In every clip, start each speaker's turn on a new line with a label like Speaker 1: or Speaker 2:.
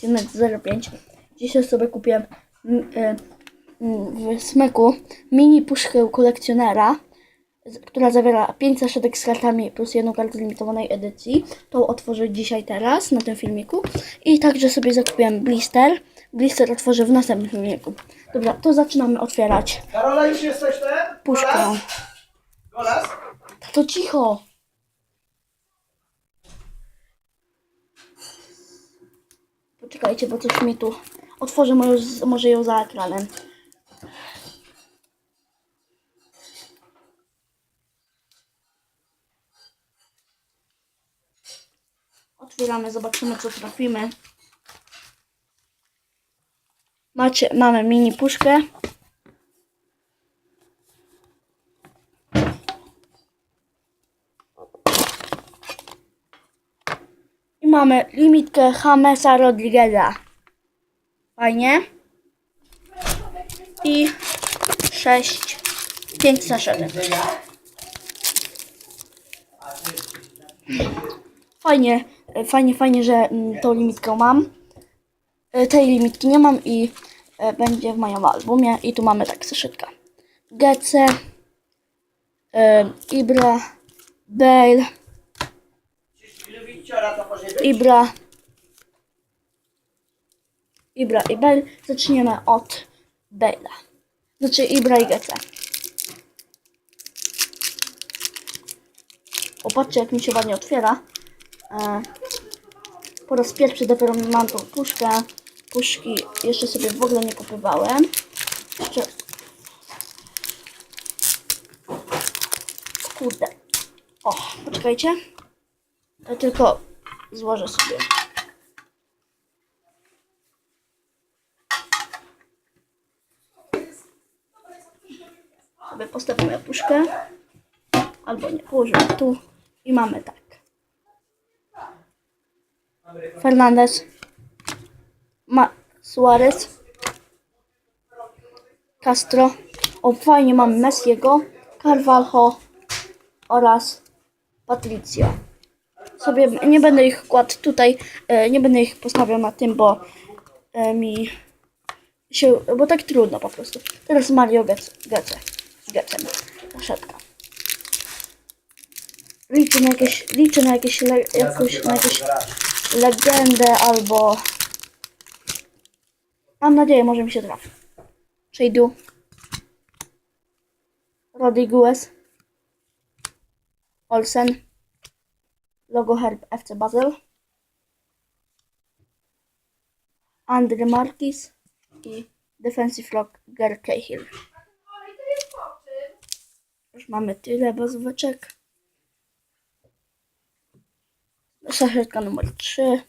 Speaker 1: kolekcjoner 05. Dzisiaj sobie kupiłem mm, e, mm, w smyku mini puszkę kolekcjonera, która zawiera 5 saszetek z kartami plus jedną kartę limitowanej edycji. Tą otworzę dzisiaj teraz na tym filmiku. I także sobie zakupiłem blister. Blister otworzę w następnym filmiku. Dobra, to zaczynamy otwierać
Speaker 2: Karola, już jesteś ten?
Speaker 1: puszkę.
Speaker 2: Golas?
Speaker 1: To cicho! Poczekajcie, bo coś mi tu... Otworzę z- może ją za ekranem. Otwieramy, zobaczymy co trafimy. Macie, mamy mini puszkę. Mamy limitkę Jamesa Rodrigueza. Fajnie. I 6, 5 saszetek. Fajnie, fajnie, fajnie, że mm, tą limitkę mam. E, Tej limitki nie mam i e, będzie w moim albumie. I tu mamy tak saszetka. Gece, e, Ibra, Bale, Ibra. Ibra i Bale. Zaczniemy od Bale'a. Znaczy Ibra i Gece. Popatrzcie jak mi się ładnie otwiera. E, po raz pierwszy dopiero mam tą puszkę. Puszki jeszcze sobie w ogóle nie kupowałem. Jeszcze... Kurde. O, poczekajcie. Ja tylko złożę sobie. Sobie postawimy puszkę. Albo nie, położymy tu. I mamy tak. Fernandez. Ma Suarez. Castro. O, fajnie mamy Messiego. Carvalho. Oraz Patricio sobie nie będę ich kładł tutaj, e, nie będę ich postawiał na tym, bo e, mi się, bo tak trudno po prostu. Teraz Mario Gece, Gece, saszetka. Liczę na jakieś, liczę na jakieś, le, na jakieś legendę albo mam nadzieję, może mi się trafi. Shadu. Rodriguez. Olsen logo herb FC Basel, Andre Marquis i Defensive Lock Gary Cahill. Już mamy tyle bazóweczek. Saszetka numer 3.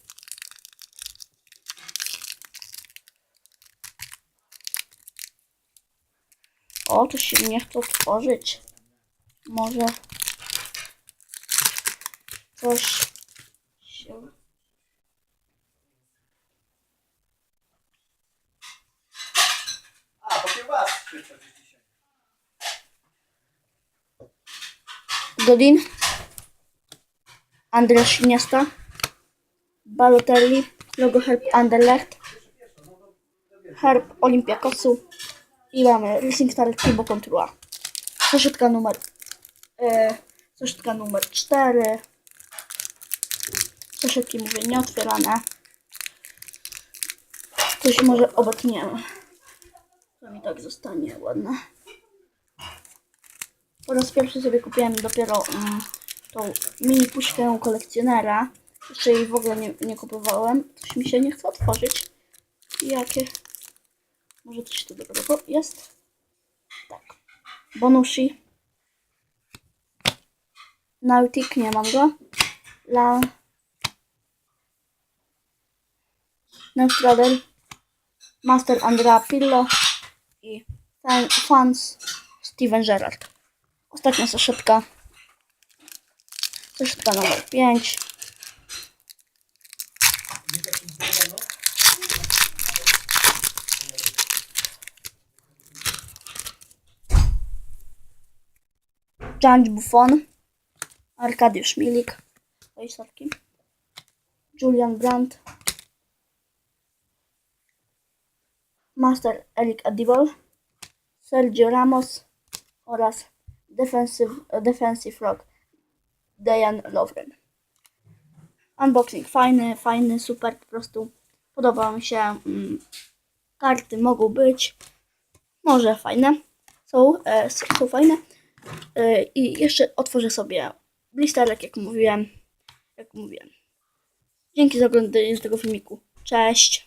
Speaker 1: O, to się nie chce otworzyć. Może coś się.
Speaker 2: A, bo dzisiaj.
Speaker 1: Godin, Andres Iniesta, Balotelli, logo Herb Anderlecht, Herb Olympiakosu i mamy Racing Star Thibaut Contrua. Saszetka numer e, numer 4 Saszetki mówię nieotwierane. Coś może obetniemy. To mi tak zostanie ładne. Po raz pierwszy sobie kupiłem dopiero mm, tą mini puszkę kolekcjonera. Jeszcze jej w ogóle nie, nie kupowałem. Coś mi się nie chce otworzyć. Jakie? Może coś tu dobrego jest? Tak. Bonushi. Nautic, nie mam go. La... Neustradel. Master Andrea Pillo. I fan, fans Steven Gerrard. Ostatnia saszetka. Saszetka numer 5. Gianni Buffon. Arkadiusz Milik. Oj, sorki. Julian Brandt. Master Eric Adivol, Sergio Ramos oraz Defensive, defensive Rock Dejan Lovren. Unboxing fajny, fajny, super, po prostu podoba mi się. Mm, karty mogą być, może fajne, są, e, s- są fajne. E, I jeszcze otworzę sobie blisterek, jak mówiłem. Jak mówiłem. Dzięki za oglądanie tego filmiku. Cześć!